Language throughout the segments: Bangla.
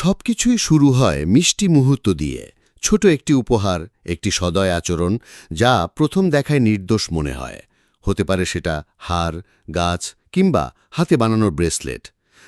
সবকিছুই শুরু হয় মিষ্টি মুহূর্ত দিয়ে। ছোট একটি উপহার, একটি সদয় আচরণ, যা প্রথম দেখায় নির্দোষ মনে হয়। হতে পারে সেটা হার, গাছ, কিংবা হাতে বানানোর ব্রেসলেট।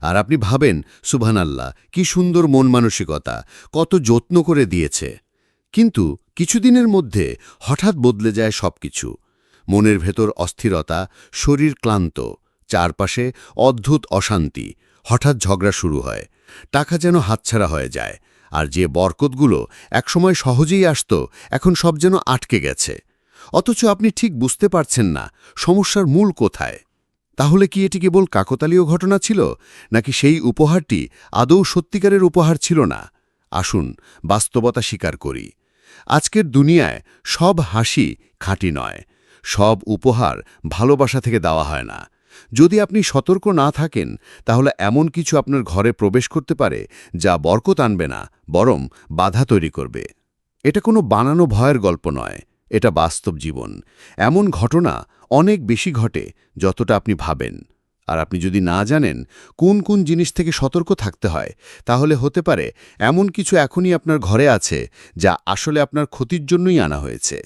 আর আপনি ভাবেন, সুবহানাল্লাহ, কি সুন্দর মন মানসিকতা, কত যত্ন করে দিয়েছে। কিন্তু কিছুদিনের মধ্যে হঠাৎ বদলে যায় সবকিছু। মনের ভেতর অস্থিরতা, শরীর ক্লান্ত, চারপাশে অদ্ভুত অশান্তি, হঠাৎ ঝগড়া শুরু হয়। টাকা যেন হাতছাড়া হয়ে যায়, আর যে বরকতগুলো একসময় সহজেই আসত, এখন সব যেন আটকে গেছে। অথচ আপনি ঠিক বুঝতে পারছেন না, সমস্যার মূল কোথায়। তাহলে কি এটি কেবল কাকতালীয় ঘটনা ছিল, নাকি সেই উপহারটি আদৌ সত্যিকারের উপহার ছিল না? আসুন, বাস্তবতা স্বীকার করি। আজকের দুনিয়ায় সব হাসি খাঁটি নয়, সব উপহার ভালোবাসা থেকে দেওয়া হয় না। যদি আপনি সতর্ক না থাকেন, তাহলে এমন কিছু আপনার ঘরে প্রবেশ করতে পারে যা বরকত আনবে না, বরং বাধা তৈরি করবে। এটা কোনো বানানো ভয়ের গল্প নয়, এটা বাস্তব জীবন। এমন ঘটনা অনেক বেশি ঘটে যতটা আপনি ভাবেন। আর আপনি যদি না জানেন কোন কোন জিনিস থেকে সতর্ক থাকতে হয়, তাহলে হতে পারে এমন কিছু এখনই আপনার ঘরে আছে যা আসলে আপনার ক্ষতির জন্যই আনা হয়েছে।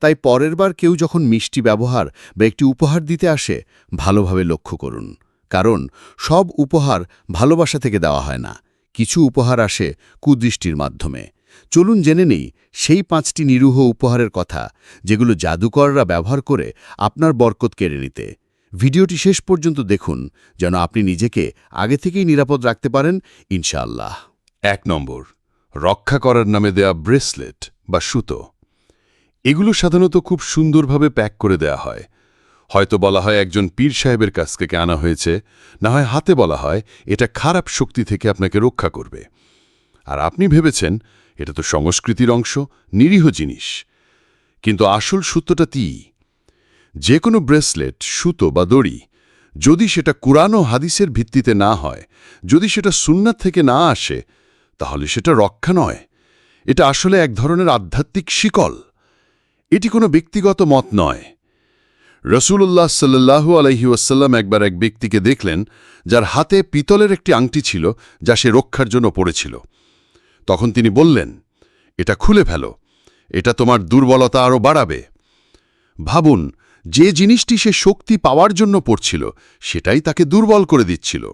তাই পরের বার কেউ যখন মিষ্টি ব্যবহার বা একটি উপহার দিতে আসে, ভালোভাবে লক্ষ্য করুন। কারণ সব উপহার ভালোবাসা থেকে দেওয়া হয় না। কিছু উপহার আসে কুদৃষ্টির মাধ্যমে। চলুন জেনে নেই, সেই পাঁচটি নিরূহ উপহারের কথা, যেগুলো জাদুকররা ব্যবহার করে আপনার বরকত কেড়ে নিতে। ভিডিওটি শেষ পর্যন্ত দেখুন, যেন আপনি নিজেকে আগে থেকেই নিরাপদ রাখতে পারেন, ইনশাআল্লাহ। এক নম্বর, রক্ষা করার নামে দেয়া ব্রেসলেট বা সুতো। এগুলো সাধারণত খুব সুন্দরভাবে প্যাক করে দেয়া হয়। হয়তো বলা হয় একজন পীর সাহেবের কাছ থেকে আনা হয়েছে, না হয় হাতে বলা হয় এটা খারাপ শক্তি থেকে আপনাকে রক্ষা করবে। আর আপনি ভেবেছেন এটা তো সংস্কৃতির অংশ, নিরীহ জিনিস। কিন্তু আসল সূত্রটা তি যে কোনো ব্রেসলেট, সুতো বা দড়ি, যদি সেটা কুরানো হাদিসের ভিত্তিতে না হয়, যদি সেটা সুন্নাত থেকে না আসে, তাহলে সেটা রক্ষা নয়। এটা আসলে এক ধরনের আধ্যাত্মিক শিকল। এটি কোনো ব্যক্তিগত মত নয়। রসুল্লাহ সাল্লাহু আলহি ওয়াসাল্লাম একবার এক ব্যক্তিকে দেখলেন, যার হাতে পিতলের একটি আংটি ছিল, যা সে রক্ষার জন্য পড়েছিল। তখন তিনি বললেন, এটা খুলে ফেল, এটা তোমার দুর্বলতা আরও বাড়াবে। ভাবুন, যে জিনিসটি সে শক্তি পাওয়ার জন্য পড়ছিল, সেটাই তাকে দুর্বল করে দিচ্ছিল।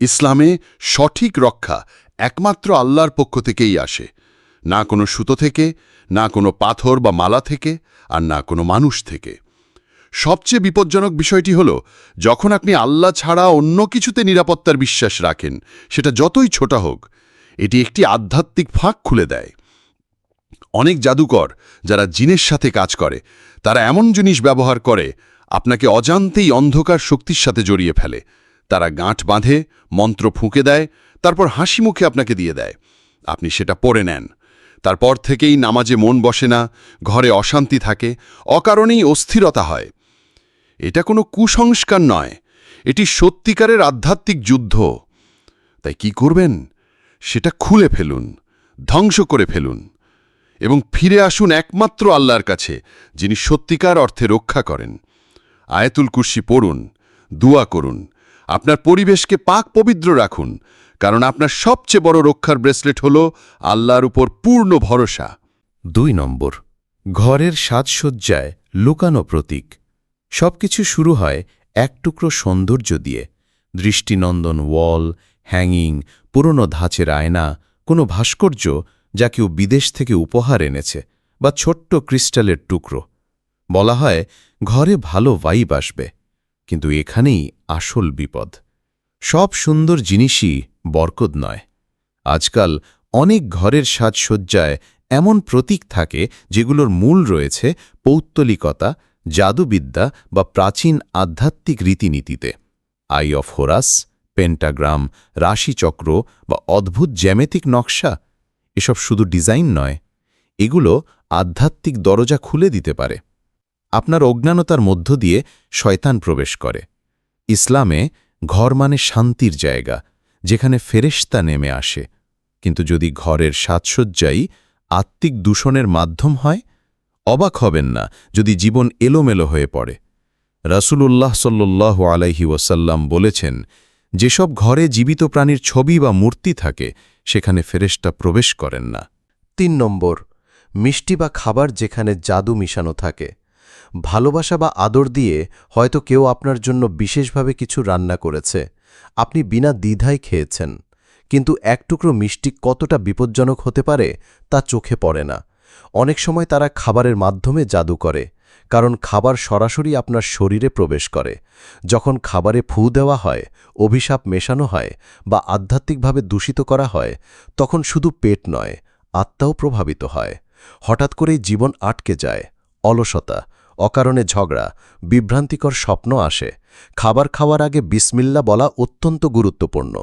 ইসলামে সঠিক রক্ষা একমাত্র আল্লাহর পক্ষ থেকেই আসে। না কোনো সুতো থেকে, না কোনো পাথর বা মালা থেকে, আর না কোনো মানুষ থেকে। সবচেয়ে বিপজ্জনক বিষয়টি হল, যখন আপনি আল্লাহ ছাড়া অন্য কিছুতে নিরাপত্তার বিশ্বাস রাখেন, সেটা যতই ছোটা হোক, এটি একটি আধ্যাত্মিক ফাঁক খুলে দেয়। অনেক জাদুকর যারা জিনের সাথে কাজ করে, তারা এমন জিনিস ব্যবহার করে, আপনাকে অজান্তেই অন্ধকার শক্তির সাথে জড়িয়ে ফেলে। তারা গাঁট বাঁধে, মন্ত্র ফুঁকে দেয়, তারপর হাসি মুখে আপনাকে দিয়ে দেয়। আপনি সেটা পড়ে নেন। তারপর থেকেই নামাজে মন বসে না, ঘরে অশান্তি থাকে, অকারণেই অস্থিরতা হয়। এটা কোনো কুসংস্কার নয়, এটি সত্যিকারের আধ্যাত্মিক যুদ্ধ। তাই কি করবেন? সেটা খুলে ফেলুন, ধ্বংস করে ফেলুন এবং ফিরে আসুন একমাত্র আল্লাহর কাছে, যিনি সত্যিকার অর্থে রক্ষা করেন। আয়াতুল কুর্সি পড়ুন, দোয়া করুন, আপনার পরিবেশকে পাক পবিত্র রাখুন কারণ আপনার সবচেয়ে বড় রক্ষার ব্রেসলেট হল আল্লাহর উপর পূর্ণ ভরসা। দুই নম্বর, ঘরের সাজসজ্জায় লুকানো প্রতীক। সবকিছু শুরু হয় এক টুকরো সৌন্দর্য দিয়ে। দৃষ্টিনন্দন ওয়াল, হ্যাঙ্গিং, পুরনো ধাঁচের আয়না, কোনো ভাস্কর্য যা কেউ বিদেশ থেকে উপহার এনেছে, বা ছোট্ট ক্রিস্টালের টুকরো। বলা হয় ঘরে ভালো ভাইব আসবে, কিন্তু এখানেই আসল বিপদ। সব সুন্দর জিনিসই বরকত নয়। আজকাল অনেক ঘরের সাজসজ্জায় এমন প্রতীক থাকে যেগুলোর মূল রয়েছে পৌত্তলিকতা, জাদুবিদ্যা বা প্রাচীন আধ্যাত্মিক রীতিনীতিতে। আই অফ হোরাস, পেন্টাগ্রাম, রাশিচক্র বা অদ্ভুত জ্যামেতিক নকশা, এসব শুধু ডিজাইন নয়, এগুলো আধ্যাত্মিক দরজা খুলে দিতে পারে। আপনার অজ্ঞানতার মধ্য দিয়ে শয়তান প্রবেশ করে। ইসলামে ঘর মানে শান্তির জায়গা, যেখানে ফেরেশতা নেমে আসে। কিন্তু যদি ঘরের সাজসজ্জাই আত্মিক দূষণের মাধ্যম হয়, অবাক হবেন না যদি জীবন এলোমেলো হয়ে পড়ে। রাসূলুল্লাহ সাল্লু আলাইহি ওয়াসাল্লাম বলেছেন, যেসব ঘরে জীবিত প্রাণীর ছবি বা মূর্তি থাকে, সেখানে ফেরেশতা প্রবেশ করেন না। তিন নম্বর, মিষ্টি বা খাবার যেখানে জাদু মিশানো থাকে। ভালোবাসা বা আদর দিয়ে হয়তো কেউ আপনার জন্য বিশেষভাবে কিছু রান্না করেছে। আপনি বিনা দ্বিধায় খেয়েছেন। কিন্তু এক টুকরো মিষ্টি কতটা বিপজ্জনক হতে পারে তা চোখে পড়ে না। অনেক সময় তারা খাবারের মাধ্যমে জাদু করে, কারণ খাবার সরাসরি আপনার শরীরে প্রবেশ করে। যখন খাবারে ফু দেওয়া হয়, অভিশাপ মেশানো হয় বা আধ্যাত্মিকভাবে দূষিত করা হয়, তখন শুধু পেট নয়, আত্মাও প্রভাবিত হয়। হঠাৎ করেই জীবন আটকে যায়, অলসতা। অকারণে ঝগড়া, বিভ্রান্তিকর স্বপ্ন আসে। খাবার খাওয়ার আগে বিসমিল্লা বলা অত্যন্ত গুরুত্বপূর্ণ।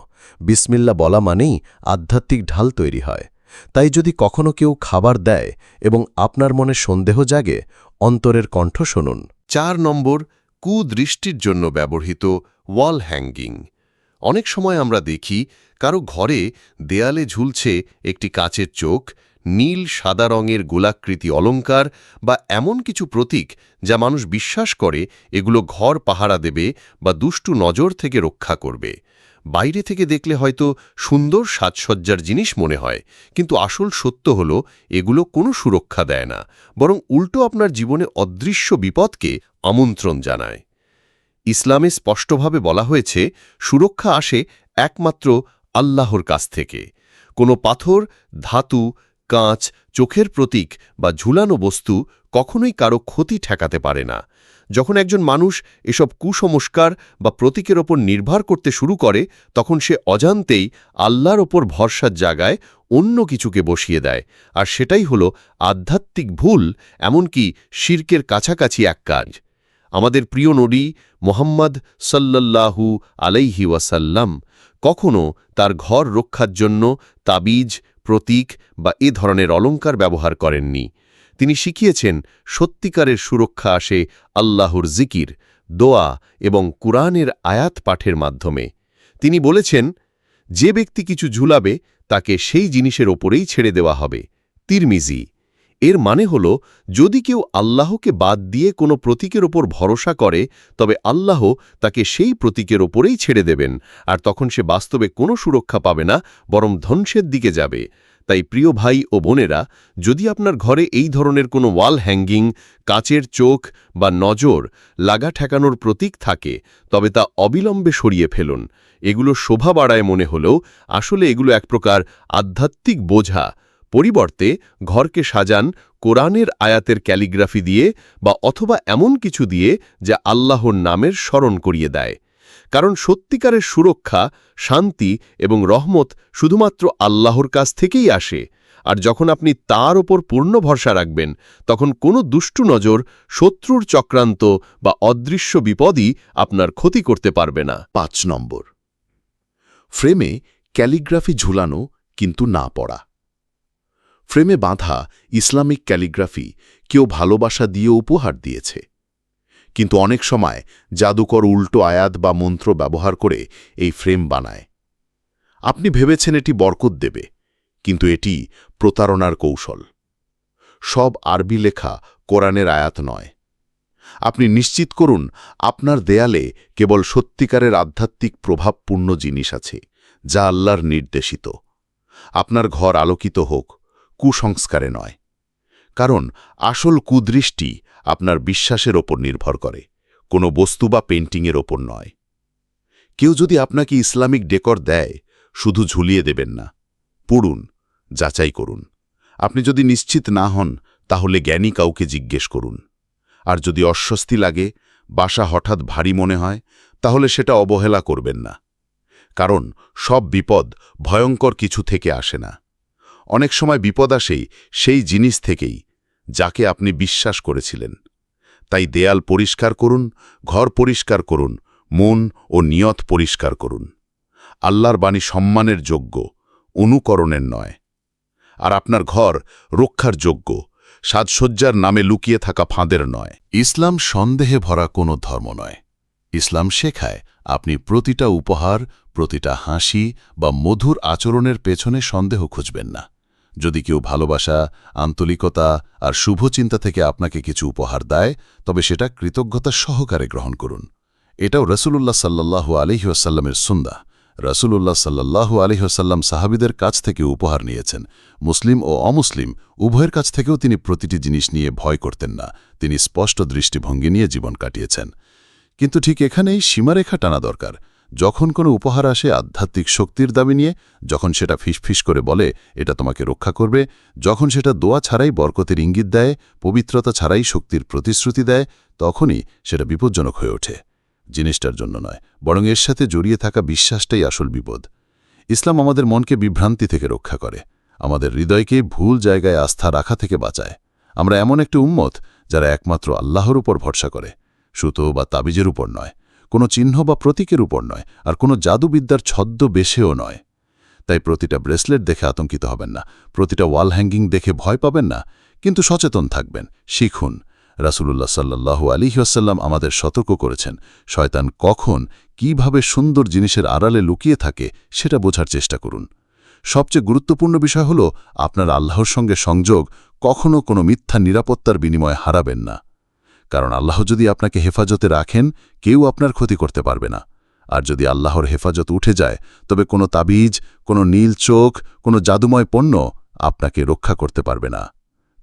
বিসমিল্লা বলা মানেই আধ্যাত্মিক ঢাল তৈরি হয়। তাই যদি কখনো কেউ খাবার দেয় এবং আপনার মনে সন্দেহ জাগে, অন্তরের কণ্ঠ শুনুন। চার নম্বর, কুদৃষ্টির জন্য ব্যবহৃত ওয়াল হ্যাঙ্গিং। অনেক সময় আমরা দেখি, কারও ঘরে দেয়ালে ঝুলছে একটি কাচের চোখ নীল সাদা রঙের গোলাকৃতি অলঙ্কার বা এমন কিছু প্রতীক যা মানুষ বিশ্বাস করে এগুলো ঘর পাহারা দেবে বা দুষ্টু নজর থেকে রক্ষা করবে। বাইরে থেকে দেখলে হয়তো সুন্দর সাজসজ্জার জিনিস মনে হয়, কিন্তু আসল সত্য হল এগুলো কোনো সুরক্ষা দেয় না, বরং উল্টো আপনার জীবনে অদৃশ্য বিপদকে আমন্ত্রণ জানায়। ইসলামে স্পষ্টভাবে বলা হয়েছে, সুরক্ষা আসে একমাত্র আল্লাহর কাছ থেকে। কোনো পাথর, ধাতু কাঁচ, চোখের প্রতীক বা ঝুলানো বস্তু কখনোই কারও ক্ষতি ঠেকাতে পারে না। যখন একজন মানুষ এসব কুসংস্কার বা প্রতীকের ওপর নির্ভর করতে শুরু করে, তখন সে অজান্তেই আল্লাহর ওপর ভরসার জায়গায় অন্য কিছুকে বসিয়ে দেয়। আর সেটাই হল আধ্যাত্মিক ভুল, এমনকি শির্কের কাছাকাছি এক কাজ। আমাদের প্রিয় নবী মোহাম্মদ সাল্লাল্লাহু আলাইহি ওয়াসাল্লাম কখনও তার ঘর রক্ষার জন্য তাবিজ প্রতীক বা এ ধরনের অলঙ্কার ব্যবহার করেননি। তিনি শিখিয়েছেন, সত্যিকারের সুরক্ষা আসে আল্লাহর জিকির, দোয়া এবং কুরআনের আয়াত পাঠের মাধ্যমে। তিনি বলেছেন, যে ব্যক্তি কিছু ঝুলাবে, তাকে সেই জিনিসের ওপরেই ছেড়ে দেওয়া হবে। তিরমিজি এর মানে হল, যদি কেউ আল্লাহকে বাদ দিয়ে কোনো প্রতীকের ওপর ভরসা করে, তবে আল্লাহ তাকে সেই প্রতীকের ওপরেই ছেড়ে দেবেন, আর তখন সে বাস্তবে কোনো সুরক্ষা পাবে না, বরং ধ্বংসের দিকে যাবে। তাই প্রিয় ভাই ও বোনেরা, যদি আপনার ঘরে এই ধরনের কোনো ওয়াল হ্যাঙ্গিং, কাচের চোখ বা নজর লাগা ঠেকানোর প্রতীক থাকে, তবে তা অবিলম্বে সরিয়ে ফেলুন। এগুলো শোভা বাড়ায় মনে হলেও, আসলে এগুলো এক প্রকার আধ্যাত্মিক বোঝা পরিবর্তে ঘরকে সাজান, কোরআনের আয়াতের ক্যালিগ্রাফি দিয়ে বা অথবা এমন কিছু দিয়ে যা আল্লাহর নামের স্মরণ করিয়ে দেয়। কারণ সত্যিকারের সুরক্ষা, শান্তি এবং রহমত শুধুমাত্র আল্লাহর কাছ থেকেই আসে। আর যখন আপনি তার ওপর পূর্ণ ভরসা রাখবেন, তখন কোনো দুষ্টু নজর, শত্রুর চক্রান্ত বা অদৃশ্য বিপদই আপনার ক্ষতি করতে পারবে না। পাঁচ নম্বর। ফ্রেমে ক্যালিগ্রাফি ঝুলানো কিন্তু না পড়া। ফ্রেমে বাঁধা ইসলামিক ক্যালিগ্রাফি কেউ ভালোবাসা দিয়ে উপহার দিয়েছে। কিন্তু অনেক সময় জাদুকর উল্টো আয়াত বা মন্ত্র ব্যবহার করে এই ফ্রেম বানায়। আপনি ভেবেছেন এটি বরকত দেবে, কিন্তু এটি প্রতারণার কৌশল। সব আরবি লেখা কোরআনের আয়াত নয়। আপনি নিশ্চিত করুন, আপনার দেয়ালে কেবল সত্যিকারের আধ্যাত্মিক প্রভাবপূর্ণ জিনিস আছে, যা আল্লাহর নির্দেশিত। আপনার ঘর আলোকিত হোক কুসংস্কারে নয়। কারণ আসল কুদৃষ্টি আপনার বিশ্বাসের ওপর নির্ভর করে, কোনো বস্তু বা পেন্টিংয়ের ওপর নয়। কেউ যদি আপনাকে ইসলামিক ডেকর দেয়, শুধু ঝুলিয়ে দেবেন না। পড়ুন, যাচাই করুন। আপনি যদি নিশ্চিত না হন, তাহলে জ্ঞানী কাউকে জিজ্ঞেস করুন। আর যদি অস্বস্তি লাগে, বাসা হঠাৎ ভারী মনে হয়, তাহলে সেটা অবহেলা করবেন না। কারণ সব বিপদ ভয়ঙ্কর কিছু থেকে আসে না। অনেক সময় বিপদ আসেই সেই জিনিস থেকেই, যাকে আপনি বিশ্বাস করেছিলেন। তাই দেয়াল পরিষ্কার করুন, ঘর পরিষ্কার করুন, মন ও নিয়ত পরিষ্কার করুন। আল্লাহর বাণী সম্মানের যোগ্য, অনুকরণের নয়। আর আপনার ঘর রক্ষার যোগ্য, সাজসজ্জার নামে লুকিয়ে থাকা ফাঁদের নয়। ইসলাম সন্দেহে ভরা কোনো ধর্ম নয়। ইসলাম শেখায় আপনি প্রতিটা উপহার, প্রতিটা হাসি বা মধুর আচরণের পেছনে সন্দেহ খুঁজবেন না। যদি কেউ ভালোবাসা, আন্তরিকতা আর শুভচিন্তা থেকে আপনাকে কিছু উপহার দেয়, তবে সেটা কৃতজ্ঞতা সহকারে গ্রহণ করুন। এটাও রসুল্লাহ সাল্লাহু আলহিউসাল্লামের সুন্দা রাসূলুল্লাহ সাল্লাল্লাহু আলিহসাল্লাম সাহাবিদের কাছ থেকে উপহার নিয়েছেন। মুসলিম ও অমুসলিম, উভয়ের কাছ থেকেও তিনি প্রতিটি জিনিস নিয়ে ভয় করতেন না। তিনি স্পষ্ট দৃষ্টিভঙ্গি নিয়ে জীবন কাটিয়েছেন। কিন্তু ঠিক এখানেই সীমারেখা টানা দরকার। যখন কোনো উপহার আসে আধ্যাত্মিক শক্তির দাবি নিয়ে, যখন সেটা ফিসফিস করে বলে, এটা তোমাকে রক্ষা করবে, যখন সেটা দোয়া ছাড়াই বরকতের ইঙ্গিত দেয়, পবিত্রতা ছাড়াই শক্তির প্রতিশ্রুতি দেয়, তখনই সেটা বিপজ্জনক হয়ে ওঠে। জিনিসটার জন্য নয়, বরং এর সাথে জড়িয়ে থাকা বিশ্বাসটাই আসল বিপদ। ইসলাম আমাদের মনকে বিভ্রান্তি থেকে রক্ষা করে, আমাদের হৃদয়কে ভুল জায়গায় আস্থা রাখা থেকে বাঁচায়। আমরা এমন একটি উম্মত, যারা একমাত্র আল্লাহর উপর ভরসা করে, সুতো বা তাবিজের উপর নয়। কোনো চিহ্ন বা প্রতীকের উপর নয়, আর কোনো জাদুবিদ্যার ছদ্ম বেশেও নয়। তাই প্রতিটা ব্রেসলেট দেখে আতঙ্কিত হবেন না, প্রতিটা ওয়াল হ্যাঙ্গিং দেখে ভয় পাবেন না, কিন্তু সচেতন থাকবেন, শিখুন। রাসূলুল্লাহ সাল্লাল্লাহু আলিহাসাল্লাম আমাদের সতর্ক করেছেন, শয়তান কখন কীভাবে সুন্দর জিনিসের আড়ালে লুকিয়ে থাকে সেটা বোঝার চেষ্টা করুন। সবচেয়ে গুরুত্বপূর্ণ বিষয় হল, আপনার আল্লাহর সঙ্গে সংযোগ কখনও কোনো মিথ্যা নিরাপত্তার বিনিময়ে হারাবেন না। কারণ আল্লাহ যদি আপনাকে হেফাজতে রাখেন, কেউ আপনার ক্ষতি করতে পারবে না। আর যদি আল্লাহর হেফাজত উঠে যায়, তবে কোনো তাবিজ, কোনো নীল চোখ, কোনো জাদুময় পণ্য আপনাকে রক্ষা করতে পারবে না।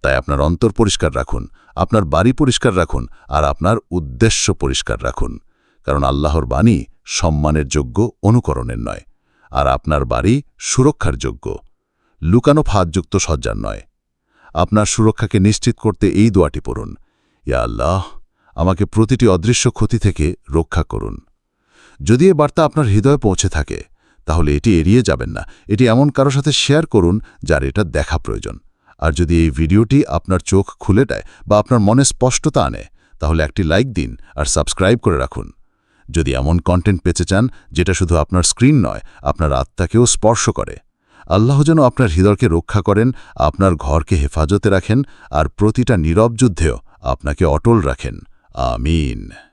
তাই আপনার অন্তর পরিষ্কার রাখুন, আপনার বাড়ি পরিষ্কার রাখুন, আর আপনার উদ্দেশ্য পরিষ্কার রাখুন। কারণ আল্লাহর বাণী সম্মানের যোগ্য অনুকরণের নয়, আর আপনার বাড়ি সুরক্ষার যোগ্য। লুকানো ফাঁদযুক্ত সজ্জার নয়। আপনার সুরক্ষাকে নিশ্চিত করতে এই দোয়াটি পড়ুন। ইয়া আল্লাহ, আমাকে প্রতিটি অদৃশ্য ক্ষতি থেকে রক্ষা করুন। যদি এ বার্তা আপনার হৃদয়ে পৌঁছে থাকে, তাহলে এটি এড়িয়ে যাবেন না। এটি এমন কারও সাথে শেয়ার করুন যার এটা দেখা প্রয়োজন। আর যদি এই ভিডিওটি আপনার চোখ খুলে দেয় বা আপনার মনে স্পষ্টতা আনে, তাহলে একটি লাইক দিন আর সাবস্ক্রাইব করে রাখুন। যদি এমন কন্টেন্ট পেতে চান যেটা শুধু আপনার স্ক্রিন নয়, আপনার আত্মাকেও স্পর্শ করে। আল্লাহ যেন আপনার হৃদয়কে রক্ষা করেন, আপনার ঘরকে হেফাজতে রাখেন আর প্রতিটা নীরব যুদ্ধেও আপনাকে অটল রাখেন। আমিন।